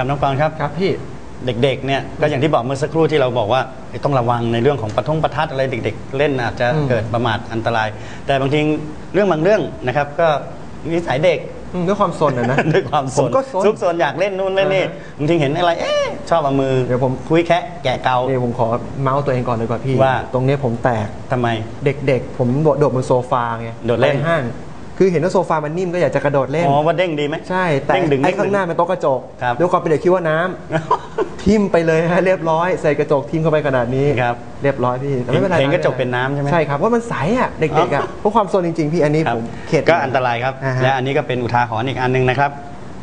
ครับน้องกรณ์ครับครับพี่เด็กๆเนี่ยก็อย่างที่บอกเมื่อสักครู่ที่เราบอกว่าเอ้ยต้องระวังในเรื่องของประทงประทัดอะไรเด็ก ๆ เล่นอาจจะอืมเกิดประมาทอันตราย แต่บางทีเรื่องบางเรื่องนะครับ ก็นิสัยเด็กอืมด้วยความสนนะนะด้วยความสผมนก็สนซุกซนอยากเล่นนู่นเล่นนี่อ่าฮะบางทีเห็นอะไรเอ๊ะชอบเอามือเดี๋ยวผมคุยแคะแกะเกานี่ผมขอเมาส์ตัวเองก่อนเลยกว่าพี่ว่าตรงเนี้ยผมแตกทำไม เด็กๆ ผมโดดโดดบนโซฟาไงโดดเล่นไปห้าง คือเห็นว่าโซฟามันนิ่มก็อยากจะกระโดดเล่น อ๋อว่าเด้งดีไหมใช่ แต่เด้งดึงไอ้เด้งดึงข้างหน้าเป็นโต๊ะกระจกครับด้วยความเป็นเด็กคิดว่าน้ำทิ่มไปเลยฮะเรียบร้อยใส่กระจกทิ่มเข้าไปขนาดนี้ครับเรียบร้อยพี่แต่ไม่เป็นไรเห็นกระจกเป็นน้ำใช่ไหมใช่ครับเพราะมันใสอะเด็กๆอะเพราะความโซนจริงๆพี่อันนี้ครับผมเข็ดก็อันตรายครับอ่าฮะและอันนี้ก็เป็นอุทาหรณ์อีกอันหนึงนะครับ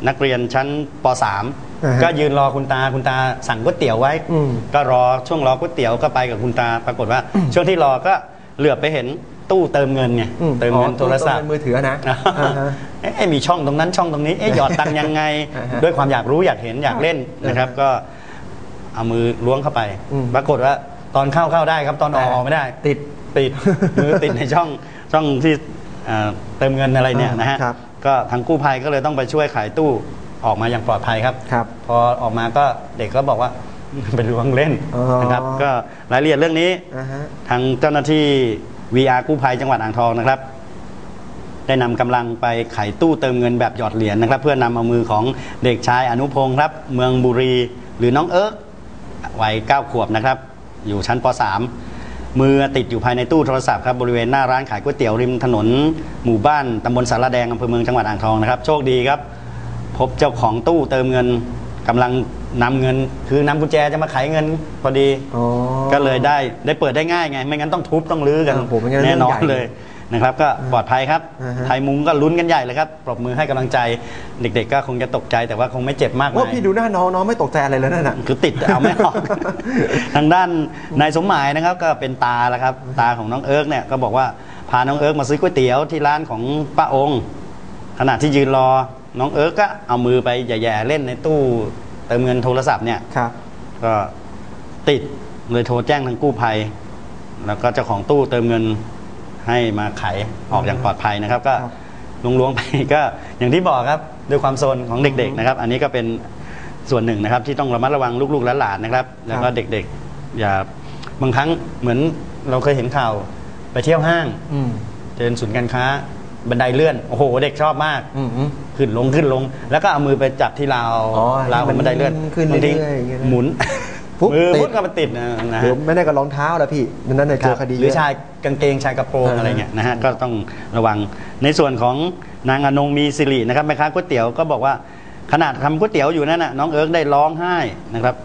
นักเรียนชั้นปอ่าฮะ .3 ก็ยืนรอคุณตาคุณตาสั่งก๋วยเตี๋ยวไว้อืมก็รอช่วงรอก๋วยเตี๋ยวก็ไปกับคุณตาปรากฏว่า ช่วงที่รอก็เหลือบไปเห็น ตู้เติมเงินไงอืเติมเงินอ๋อโทรศัพท์ตู้เติมเงินมือถือนะอ่าฮะเอ๊ะมีช่องตรงนั้นช่องตรงนี้เอ๊ะหยอดตังค์ยังไงอ่าฮะด้วยความอยากรู้อยากเห็นอยากเล่นนะครับอ่าฮะก็เอามือล้วงเข้าไปอืมปรากฏว่าตอนเข้าเข้าได้ครับตอนออกแต่ออกไม่ได้ ติดติดมือติดในช่องช่องที่เอ่อเติมเงินอะไรเนี่ยอ่านนะฮะครับก็ทางกู้ภัยก็เลยต้องไปช่วยขายตู้ออกมาอย่างปลอดภัยครับครับ พอออกมาก็เด็กก็บอกว่าเป็นล้วงเล่นอ๋อนะครับ ก็รายละเอียดเรื่องนี้อ่าฮะทางเจ้าหน้าที่ VR กู้ภัยจังหวัดอ่างทองนะครับ ได้นำกำลังไปไขตู้เติมเงินแบบหยอดเหรียญนะครับ เพื่อนำเอามือของเด็กชายอนุพงศ์ครับ เมืองบุรี หรือน้องเอิร์กวัย9ขวบนะครับ อยู่ชั้นป .3 มือติดอยู่ภายในตู้โทรศัพท์ครับบริเวณหน้าร้านขายก๋วยเตี๋ยวริมถนนหมู่บ้านตำบลสารแดงอำเภอเมืองจังหวัดอ่างทองนะครับ โชคดีครับ พบเจ้าของตู้เติมเงิน กำลังนำเงินคือนำกุญแจจะมาไขเงินพอดี อ๋อ ก็เลยได้ได้เปิดได้ง่ายไง ไม่งั้นต้องทุบต้องรื้อกันอ่าผมไม่งั้นแน่นอเรื่นองใหญ่เลยนะครับ ก็ปลอดภัยครับ อ่าฮะ ไทยมุงก็ลุ้นกันใหญ่เลยครับปรบมือให้กำลังใจเด็ก ๆ ก็คงจะตกใจแต่ว่าคงไม่เจ็บมากว่ามาพี่ย ดูหน้าน้องน้องไม่ตกใจอะไรเลยนั่นน่ะ คือติดแต่เอาไม่ออก ทางด้านนายสมหมายนะครับก็เป็นตาแล้วครับ ตาของน้องเอิร์กเนี่ยก็บอกว่าพาน้องเอิร์กมาซื้อก๋วยเตี๋ยวที่ร้านของป้าองค์ขณะที่ยืนรอ น้องเอิร์กก็เอามือไปแย่ๆเล่นในตู้เติมเงินโทรศัพท์เนี่ยครับ ก็ติดเลยโทรแจ้งทางกู้ภัย แล้วก็เจ้าของตู้เติมเงินให้มาไขออกอย่างปลอดภัยนะครับ ก็ครับล้วงๆไปก็อย่างที่บอกครับด้วยความโซนของเด็ก ๆ นะครับ อันนี้ก็เป็นส่วนหนึ่งนะครับ ที่ต้องระมัดระวังลูกๆและหลานนะครับ แล้วก็เด็กๆ อย่าบางครั้งเหมือนเราเคยเห็นข่าวไปเที่ยวห้างอืมเดินศูนย์การค้า บันไดเลื่อนโอ้โหเด็กชอบมากอืมอืม ขึ้นลงขึ้นลง แล้วก็เอามือไปจับที่ราวอ๋อราวของบันไดเลื่อนขึ้นบางทีเรื่อยๆอย่างเงี้ยนะหมุนปุ๊บมือติด พุดก็มาติดนะนะหรือฮะไม่ได้กับรองเท้าแล้วพี่นั่นน่ะเจอคดีหรือเยะ ชายกางเกงชายกระโปรงอ่าฮะอะไรเงี้ยนะฮะก็ต้องระวังในส่วนของนางอนงมีสิรินะครับแม่ค้าก๋วยเตี๋ยวก็บอกว่าขนาดทำก๋วยเตี๋ยวอยู่นั่นน่ะน้องเอิร์กได้ร้องไห้นะครับ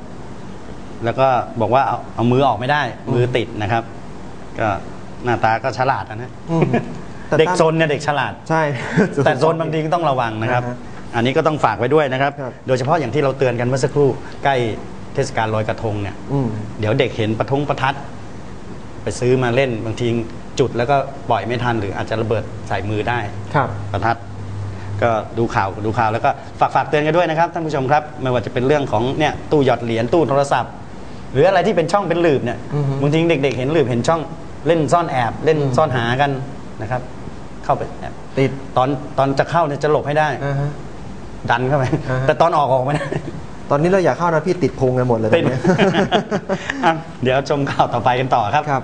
แล้วก็บอกว่าเอาเอามือออกไม่ได้ มือติดนะครับ ก็หน้าตาก็ฉลาดนะอืม แต่เด็กตั้งซนเนี่ยเด็กฉลาด ใช่ แต่โซนบางทีก็ต้องระวังนะครับ อ่าฮะอันนี้ก็ต้องฝากไว้ด้วยนะครับ ครับ โดยเฉพาะอย่างที่เราเตือนกันเมื่อสักครู่ใกล้เทศกาลลอยกระทงเนี่ย อืม เดี๋ยวเด็กเห็นประทงประทัด ไปซื้อมาเล่นบางทีจุดแล้วก็ปล่อยไม่ทันหรืออาจจะระเบิดใส่มือได้ ครับ ประทัด ก็ดูข่าวดูข่าวแล้วก็ฝากฝากเตือนกันด้วยนะครับท่านผู้ชมครับ ไม่ว่าจะเป็นเรื่องของเนี่ยตู้หยอดเหรียญตู้โทรศัพท์ หรืออะไรที่เป็นช่องเป็นหลืบเนี่ยอือฮึบางทีเด็กๆเห็นหลืบเห็นช่องเล่นซ่อนแอบเล่นอืม ซ่อนหากันนะครับ เข้าไปแอบติดตอนตอนจะเข้าเนี่ยจะหลบให้ได้ อ่าฮะ ดันเข้าไป อ่าฮะแต่ตอนออกออกไม่ได้ตอนนี้เราอยากเข้านะพี่ติดพุงกันหมดเลยตติอดนเนี้ย อะเดี๋ยวชมข่าวต่อไปกันต่อครับ ครับ